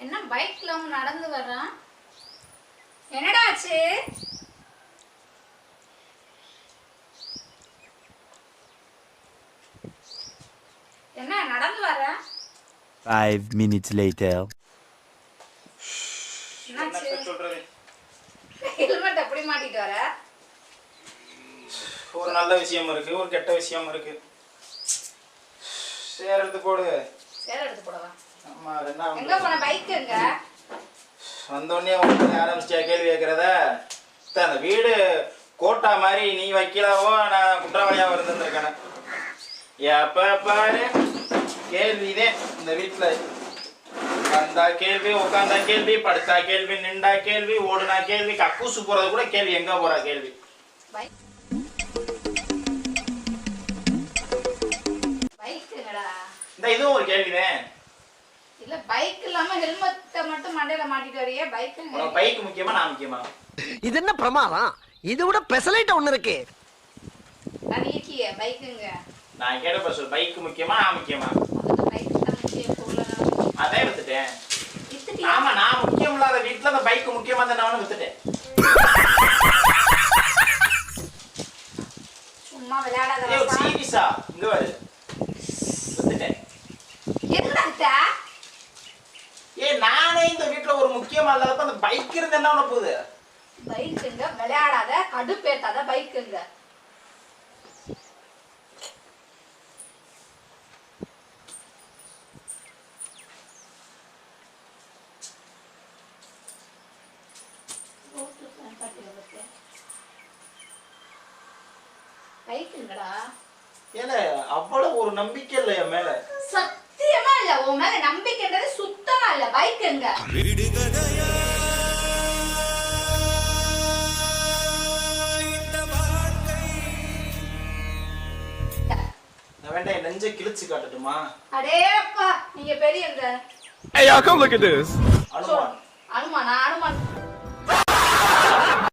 என்ன பைக்ல அவன் நடந்து வர்றான்? என்னடா ஆச்சு? என்ன நடந்து வர Five minutes later. ஹெல்மெட் எப்படி மாட்டிட்டு வர? ஒரு நல்ல விஷயம் இருக்கு ஒரு கெட்ட விஷயம் இருக்கு. சேர் எடுத்து போடு. சேர எடுத்து போடவா? அது என்ன எங்க போன பைக் எங்க? வந்தோடனே ஆரம்பிச்சியா கேள்வி கேட்கறத? அந்த வீடு கோட்டா மாதிரி நீ வக்கீலாவோ? நான் குற்றவாளியாவோ இருந்திருக்கேன் எப்ப பாரு கேள்விதே இந்த வீட்டுல வந்தா கேள்வி உட்காந்தா கேள்வி படுத்தா கேள்வி நின்றா கேள்வி ஓடுனா கேள்வி கக்கூசு போறது கூட கேள்வி எங்க போறா கேள்வி? இந்த இதுவும் ஒரு கேள்விதான் இல்ல பைக் இல்லாம ஹெல்மெட்டை மட்டும் மண்டையில மாட்டிட்டு வரையே பைக் பைக் முக்கியமா நான் முக்கியமா? இது என்ன பிரமாதம்? இதை விட பெசலைட் ஒண்ணு இருக்கு. நான் இருக்கியே பைக்குங்க நான் கேட்ட சொல்லு பைக் முக்கியமா நான் முக்கியமா? பைக் தான் முக்கியம் சொல்லணும் அதே வித்துட்டேன் ஆமா நான் முக்கியம் இல்லாத வீட்டுல அந்த பைக் முக்கியமா தான் நான் வித்துட்டேன் சும்மா விளையாடாத ஏய், ராசா. சீரியஸா இங்க வரு வித்துட்டேன் எதுக்குடா வித்த ஏ நானே இந்த வீட்டுல முக்கியமா இல்லாதப்ப அந்த பைக் இருந்து என்ன பண்ண போகுது? பைக்குங்க விளையாடாத கடுப்பேத்தாத பைக்குங்க பைக்குங்கடா ஏல அவ்வளவு ஒரு நம்பிக்கை இல்லை என் மேல. சத்தியமா இல்ல உன் மேல நம்பிக்கைன்றது சுத்தமா இல்ல பைக்குங்க நெஞ்சை கிழிச்சு காட்டட்டுமா? அடே அப்பா நீங்க பெரியங்க Hey, y'all, come look at this. Hanuman. அனுமானா Hanuman.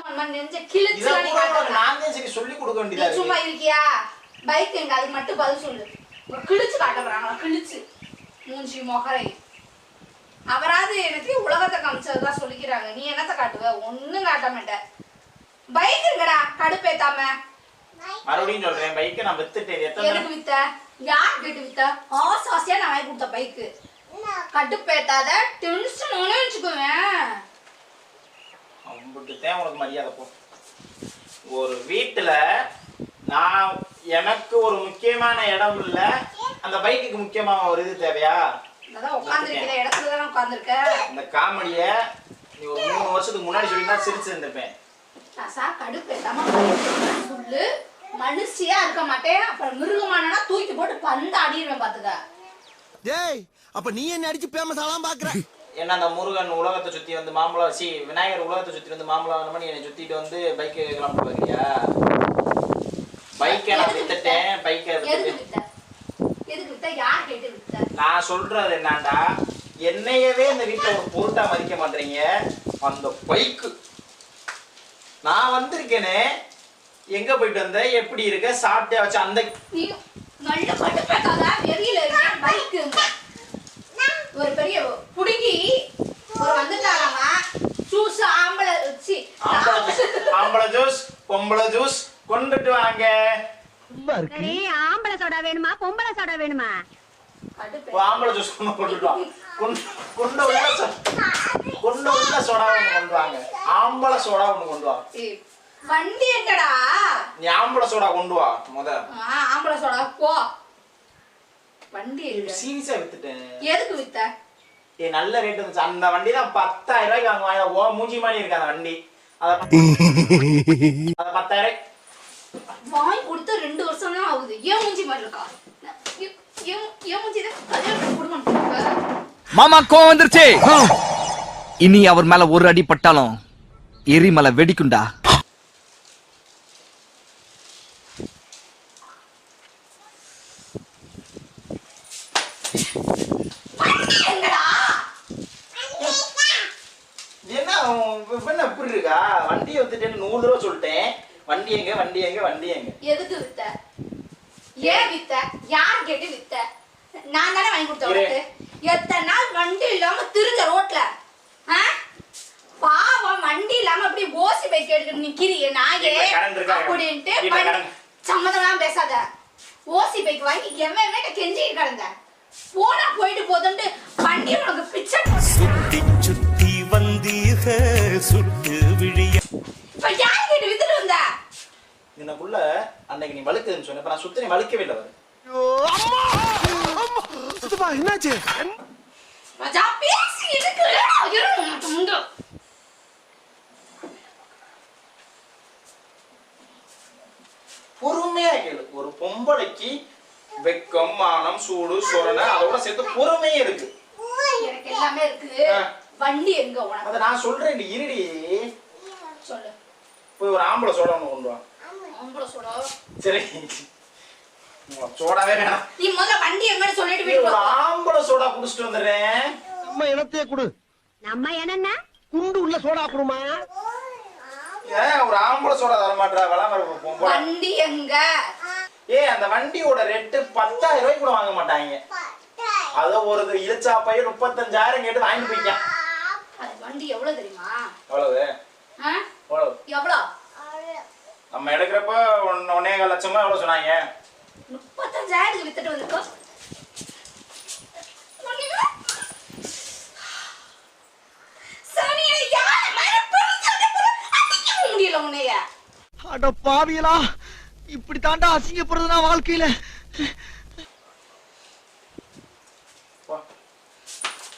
Hanuman நெஞ்ச கிழிச்சு இதை நீ கூட உனக்கு காட்டுங்க. நான் தான் சரி சொல்லி கொடுக்க நீ வேண்டியதா சும்மா இருக்கு. இருக்கியா? பைக் எங்க? அது மட்டும் பதில் சொல்லு. உங்க கிழிச்சு காட்ட போறாங்களா கிழிச்சு. மூஞ்சி மொகரை. அவராது எனக்கு உலகத்தை காமிச்சதுதான் சொல்லிக்கிறாங்க. நீ என்னத்த காட்டுவ? ஒண்ணும் காட்ட மாட்ட. பைக் எங்கடா? கடுப்பேத்தாம. மறுபடியும் சொல்றேன் பைக்கை நான் வித்துட்டேன். இது எத்தனை எதுக்கு வித்த? யார் கேட்டு வித்த? ஆசை ஆசையா நான் வாங்கி கொடுத்த பைக்கு கடுப்பேத்தாத டென்ஷன் ஒண்ணு வச்சுக்குவேன் அம்பிட்டுதான் உனக்கு மரியாதை போ. ஒரு வீட்டுல நான் எனக்கு ஒரு முக்கியமான இடம் இல்ல. அந்த பைக்குக்கு முக்கியமான ஒரு இது தேவையா? அதான் உட்காந்துருக்கிற இடத்துல தானே உட்காந்துருக்க இந்த காமெடிய நீ ஒரு மூணு வருஷத்துக்கு முன்னாடி சொல்லினா சிரிச்சு இருந்திருப்பேன் ரசா கடுப்பேத்தாம சொல்லு. மனுஷியா இருக்க மாட்டேன். அப்புறம் மிருகமானா தூக்கி போட்டு பந்து அடிடுவேன் பாத்துக்க. டேய் அப்ப நீ என்ன அடிச்சு பேமஸ் ஆலாம் பாக்குற? என்ன அந்த முருகன் உலகத்தை சுத்தி வந்து மாம்பழம் சி விநாயகர் உலகத்தை சுத்தி வந்து மாம்பழம் வேணுமா நீ என்னை சுத்திட்டு வந்து பைக்கு கிளம்ப பார்க்குறியா பைக்கை நான் வித்துட்டேன் பைக்கை நான் சொல்றது என்னடா என்னையவே இந்த வீட்டுல ஒரு பொருட்டா மதிக்க மாட்டீங்க அந்த பைக்கு நான் வந்திருக்கேனே எங்க போயிட்டு வந்த? எப்படி இருக்க? சாப்பிட்டே வச்ச அந்த நல்ல கடுப்பேத்தாத வெளியில இருக்க பைக்கு ஒரு பெரிய புடுங்கி ஒரு வந்துட்டாராமா? ஜூஸ் ஆம்பளை சி ஆம்பளை ஜூஸ் பொம்பளை ஜூஸ் கொண்டுட்டு வாங்க. ஆம்பளை சோடா வேணுமா? பொம்பளை சோடா வேணுமா? ஆம்பளை ஜூஸ் கொண்டு கொண்டுட்டு வாங்க கொண்டு உள்ள கொண்டு உள்ள சோடா ஒன்று கொண்டு வாங்க. ஆம்பளை சோடா ஒன்று கொண்டு வண்டி எங்கடா? நீ ஆம்பளை சோடா கொண்டு வா முத. ஆ, ஆம்பளை சோடா போ. வண்டி சீரியஸா வித்துட்டேன். எதுக்கு வித்த? ஏ நல்ல ரேட் இருந்துச்சு அந்த வண்டி தான் பத்தாயிரம் ரூபாய்க்கு வாங்குவாங்க ஓ மூஞ்சி மாதிரி இருக்கு அந்த வண்டி. அத பத்து- அத பத்தாயிரம் வாங்கி கொடுத்து ரெண்டு வருஷம் தான் ஆகுது. ஏன் மூஞ்சி மாதிரி இருக்கா? ஏன் மூஞ்சி தான் கல்யாணம் மாமா கோவம் வந்துருச்சு. இனி அவர் மேல ஒரு அடி பட்டாலும் எரிமலை வெடிக்குண்டா வண்டி எங்கடா என்ன இப்படி இருக்கா? வண்டியை வித்துட்டேன்னு நூறு தடவை சொல்லிட்டேன். வண்டி எங்க வண்டி எங்க வண்டி எங்க? எதுக்கு வித்த? ஏன் வித்த? யார் கேட்டு வித்த? நான் தானே வாங்கி கொடுத்தேன். உனக்கு. எத்தனை நாள் வண்டி இல்லாம திரிஞ்ச ரோட்ல? பாவம் வண்டி இல்லாம அப்படி ஓசி பைக் எடுத்துட்டு நிக்கிறியே நாயே? அப்படின்ட்டு. சம்மதம்லாம் பேசாத. ஓசி பைக் வாங்கி எவன் கெஞ்சி கிடந்த? போனா போயிட்டு போதுன்ட்டு வண்டி உனக்கு பிச்சை சுத்தி சுத்தி வந்தீக சுட்டு விழிய. இப்ப யார் கிட்ட வித்துட்டு வந்த? இதுனக்குள்ள அன்னைக்கு நீ வழுக்குதுன்னு சொன்ன இப்ப நான் சுத்தி நீ வழுக்கவே இல்லை என்னாச்சு? மஜா பேசி இருக்கு உனக்கு முண்டு. பொறுமையா கேளு. ஒரு பொம்பளைக்கு வெக்கம் மானம் சூடு சொரணை அதோட சேர்த்து பொறுமையே இருக்கு. எனக்கு எல்லாமே இருக்கு. வண்டி எங்க உனக்கு? அதை நான் சொல்றேன் நீ இருடி. சொல்லு. போய் ஒரு ஆம்பளை சோடா ஒன்று கொண்டு வா. ஆம்பளை சோடா சரி. சோடாவே வேணாம். நீ முதல்ல வண்டி எங்கன்னு சொல்லிட்டு வீட்டுக்கு ஒரு. ஆம்பளை சோடா குடிச்சிட்டு வந்துடுறேன். நம்ம இனத்தையே கொடு. நம்ம என்னன்னா குண்டு உள்ள சோடா குடுமா? ஏன் ஒரு ஆம்பளை சோடா தர மாட்டா விளாம பொம்பளை. வண்டி எங்க? ஏய் அந்த வண்டியோட ரேட்டு பத்தாயிரம் ரூபாய்க்கு கூட வாங்க மாட்டாங்க. அத ஒரு இழுச்சா பையன் முப்பத்தஞ்சாயிரம் கேட்டு வாங்கிட்டு போய்க்கான் வண்டி எவ்வளவு தெரியுமா? எவ்வளவு? எவ்வளவு? எவ்வளவு நம்ம எடுக்கிறப்ப ஒன் ஒன்னே லட்சமா எவ்வளவு சொன்னாங்க? முப்பத்தஞ்சாயிரத்துக்கு வித்துட்டு வந்திருக்கோம் ஒண்ணுமே. சனியை யாரு மேல பிடிச்சது கூட அடிக்க முடியல உன்னைய? அட பாவியலா இப்படி தாண்டா அசிங்கப்படுறதுனா வாழ்க்கையில.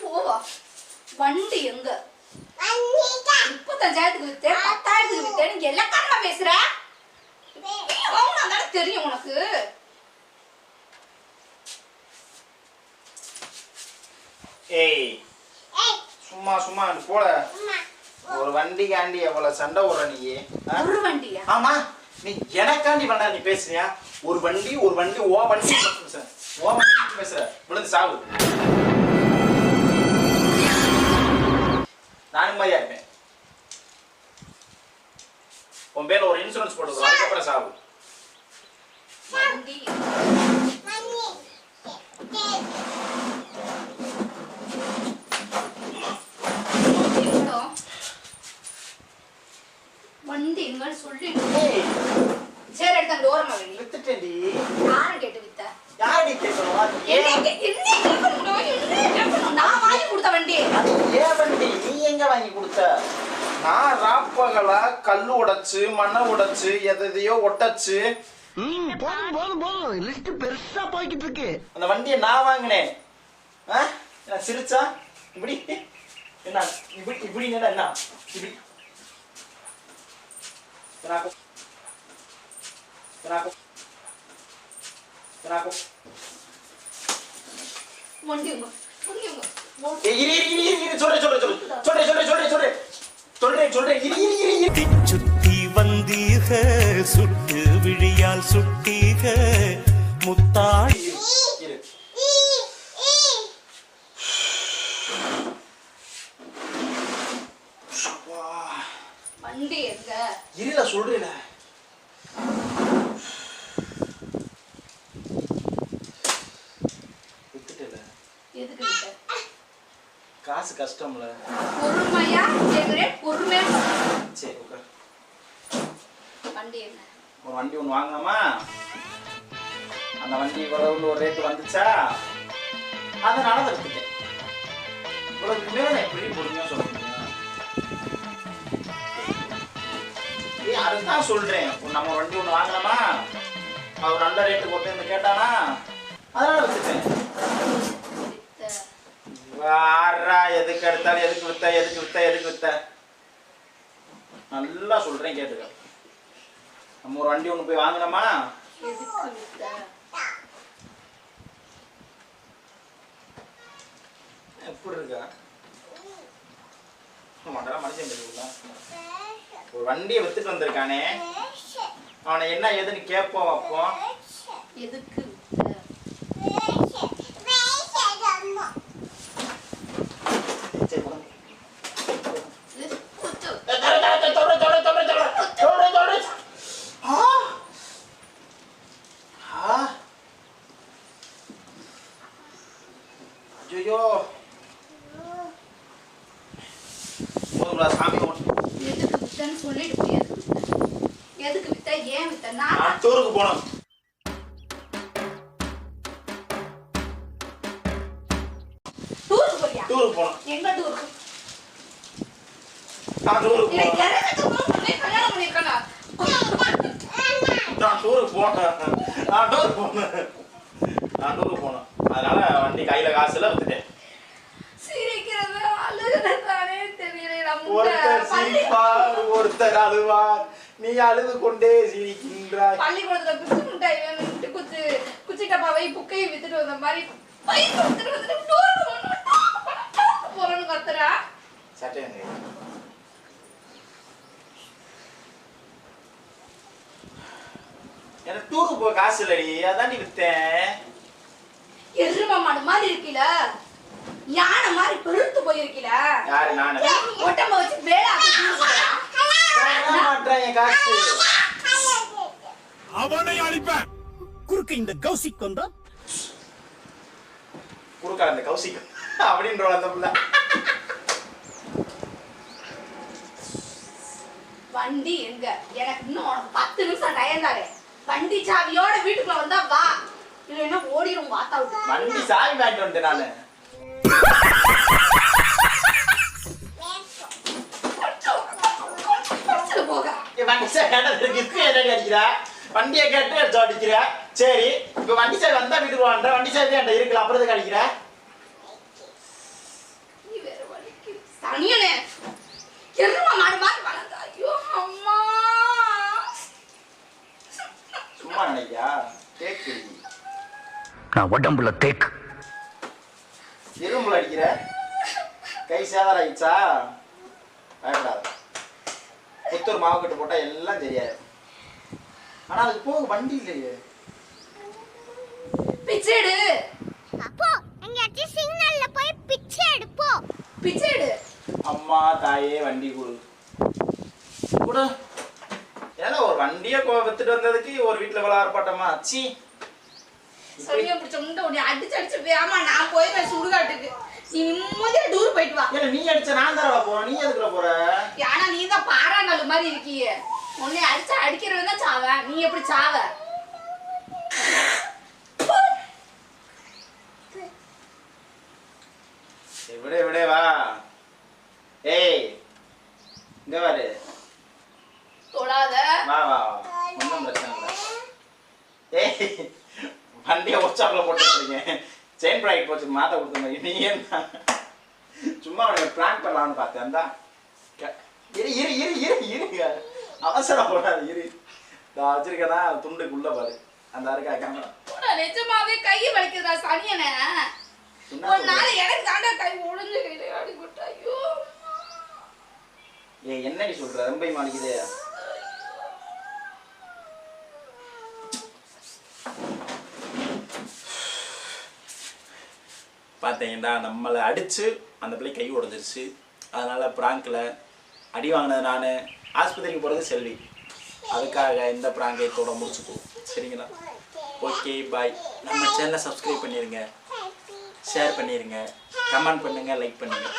போவா. வண்டி எங்க? முப்பத்தஞ்சாயிரத்துக்கு பத்தாயிரத்துக்கு பேசுற? வாங்கினா தெரியும் உனக்கு? ஏய் சும்மா சும்மா போல ஒரு வண்டிக்காண்டி எவ்வளவு சண்டை விடுற நீ? ஒரு வண்டியா? ஆமா. நீ எனக்காண்டி வேண்டா நீ பேசுறியா? ஒரு வண்டி ஒரு வண்டி ஓ வண்டி பேசுற. ஓ வண்டி பேசுற. விழுந்து சாவு. நான் நிம்மதியா இருப்பேன். உன் பேர்ல ஒரு இன்சூரன்ஸ் போட்டு அதுக்கப்புறம் சாவு. வண்டி எங்கடா? வண்டி எங்கன்னு சொல்லி ஏய், சரி எடுத்து அந்த ஓரமா வெளியே வித்துட்டேன்டி. யாரை கேட்டு வித்த? யாரடி கேட்கணும் என்ன கே- என்ன கேட்கணும்டா? என்ன கேட்கணும்? நான் வாங்கி கொடுத்த வண்டி. அது ஏன் வண்டி? நீ எங்க வாங்கி கொடுத்த? நான் ராப்பகலா கல்லு உடைச்சு மண்ணை உடைச்சு எதையோ ஒட்டச்சு. ம் போதும் போதும் போதும். லிஸ்ட் பெருசா போய்கிட்டு இருக்கு. அந்த வண்டியை நான் வாங்கினேன். ஆ? என்ன சிரிச்சா? இப்படி? என்ன இப்படி இப்படி என்ன என்ன? இப்படி. எனக்கு எனக்கு எனக்கு வண்டி எங்க? வண்டி எங்க? ஏய், இரு இரு இரு இரு, இரு சொல்றேன் சொல்றேன் சொல்றேன் சொல்றேன் சொல்றேன் சொல்றேன் சொல்றேன் சொல்றேன் சொல்றேன் இரு இரு இரு இரு சுத்தி சுத்தி வந்தீக சுட்டு விழியால் சுட்டீக முத்தாய் இரு அப்பா. வண்டி எங்க? இருல வித்த? காசு கஷ்டம்ல. பொறுமையா கேக்குறேன் பொறுமையா. சரி உட்கார். வண்டி என்ன? ஒரு வண்டி ஒன்று வாங்கினோமா அந்த வண்டி இவ்வளவு ஒரு ரேட்டு வந்துச்சா? அதை வித்துட்டேன் இவ்வளவுக்கு மேல நான் எப்படி பொறுமையா சொல்ல அதுதான் சொல்றேன். நம்ம வண்டி ஒன்று வாங்கலாமா அவர் நல்ல ரேட்டுக்கு ஒருத்தன் கேட்டானா? அதனால வச்சுட்டேன். வாரா எதுக்கு எடுத்தாலும் எதுக்கு வித்த எதுக்கு வித்த எதுக்கு வித்த? நல்லா சொல்றேன் கேட்டுக்க. நம்ம ஒரு வண்டி ஒன்று போய் வாங்கினோமா? எப்படி இருக்கா? மண்டல மனுஷன் தெரியுங்களா ஒரு வண்டியை வித்துட்டு வந்திருக்கானே. அவனை என்ன ஏதுன்னு கேட்போம் வைப்போம் எதுக்கு? ஏன் வித்த நான் டூருக்கு போனோம். டூருக்கு போறியா? டூருக்கு போனோம். எங்க டூருக்கு? நான் டூருக்கு போனேன் கல்யாணம் நான் டூருக்கு போனேன். நான் டூருக்கு போனேன். நான் டூருக்கு போனேன் அதனால வண்டி கையில காசு எல்லாம் வித்துட்டேன். சிரிக்கிறது அழுகிறதானே தெரியல ஒருத்தர் சிரிப்பார் ஒருத்தர் அழுவார். நீ அழுது கொண்டே சிரிக்கின்றாய். பள்ளிக்கூடத்துல குச்சி முட்டாய் வேணும்ட்டு குச்சி குச்சி டப்பாவை புக்கையை வித்துட்டு வந்த மாதிரி பைக் வித்துட்டு வந்துட்டு டூருக்கு கத்துறா. எனக்கு போக காசு இல்லடி அதான் நீ வித்தேன். எரும மாடு மாதிரி இருக்கீல? யானை மாதிரி பெருத்து போயிருக்கீல? யாரு நானு? ஒட்டம்ப வச்சு வேலை தர மாட்டேன் என் காசு அவனை அழிப்பேன். குறுக்கு இந்த கௌசிக் வந்தா? குறுக்கால இந்த கௌசிக். அப்படின்ற அந்த புள்ள வண்டி எங்க? எனக்கு இன்னும் உனக்கு பத்து நிமிஷம் டயம் தாரு வண்டி சாவியோட வீட்டுக்குள்ள வந்தா வா. இல்லைன்னா ஓடிடும் வாத்தா வண்டி சாவி வாங்கிட்டு வந்துட்டேன் நானு குடிச்சிட்டு போக இருக்கு அடிக்கிற வண்டியை கேட்டு எடுத்து அடிக்கிற சரி இப்ப வண்டி சாவி வந்தா வீட்டுக்கு வாண்ட வண்டி சாவி என்கிட்ட இருக்குல்ல அப்புறம் அடிக்கிற தனியனே மாடு வளர்ந்தா ஐயோ அம்மா சும்மா நினைக்கியா கேக்கு நான் உடம்புல தேக்கு. இரும்புல அடிக்கிற? கை சேதாரம் ஆயிடுச்சா? பயப்படாத. புத்தூர் மாவு கட்டு போட்டா எல்லாம் தெரியாது ஆனா அதுக்கு போக வண்டி இல்லையே. பிச்சை எடு. அப்போ எங்கேயாச்சும் சிக்னல்ல போய் பிச்சை எடுப்போ பிச்சை எடு. அம்மா தாயே வண்டி கொடு. கொடு. ஏன்னா ஒரு வண்டியை வித்துட்டு வந்ததுக்கு ஒரு வீட்டுல இவ்வளவு ஆர்ப்பாட்டமா சி சொல்லிய பிடிச்ச முண்டை உன்னை அடிச்சு அடிச்சு வேமா நான் போயிருவேன் சுடுகாட்டுக்கு. நீ நிம்மதியா டூர் போயிட்டு வா. நீ அடிச்ச நான் தரவா போறேன் நீ எதுக்குள்ள போற? ஏன்னா நீ தான் பாறாங்கல் மாதிரி இருக்கியே. உன்னை அடிச்சா அடிக்கிறவன் தான் சாவ நீ எப்படி சாவ? விடு விடு வா. ஏய் இங்க பாரு. தொடாத. வா வா ஒன்றும் பிரச்சனை இல்லை. ஏய் வண்டியை ஒர்க்ஷாப்பில் போட்டுருக்கீங்க செயின் ப்ராக்கெட் போச்சு மாற்ற கொடுத்துருங்க. நீ என்ன? சும்மா உனக்கு பிளான் பண்ணலாம்னு பார்த்தேன். அந்த இரு இரு இரு இரு இருங்க அவசரம் போடாது இரு. நான் வச்சிருக்கேனா? துண்டுக்குள்ள பாரு. அந்த இருக்கா கேமரா நிஜமாவே கை வலிக்குதா சனியனே. ஒரு நாள் எனக்கு தாண்டா கை ஒளிஞ்சு கையில அடி போட்டா ஐயோ. ஏ என்னடி சொல்ற? ரொம்ப மாளிகுது பார்த்தீங்கன்னா நம்மளை அடித்து அந்த பிள்ளை கை உடஞ்சிருச்சு. அதனால் ப்ராங்கில் அடி வாங்கினது நான். ஆஸ்பத்திரிக்கு போகிறது செல்வி. அதுக்காக இந்த ப்ராங்கத்தோட முடிச்சுக்குவோம் சரிங்களா? Okay bye. நம்ம சேனலை சப்ஸ்கிரைப் பண்ணிடுங்க ஷேர் பண்ணிடுங்க கமெண்ட் பண்ணுங்கள் லைக் பண்ணுங்கள்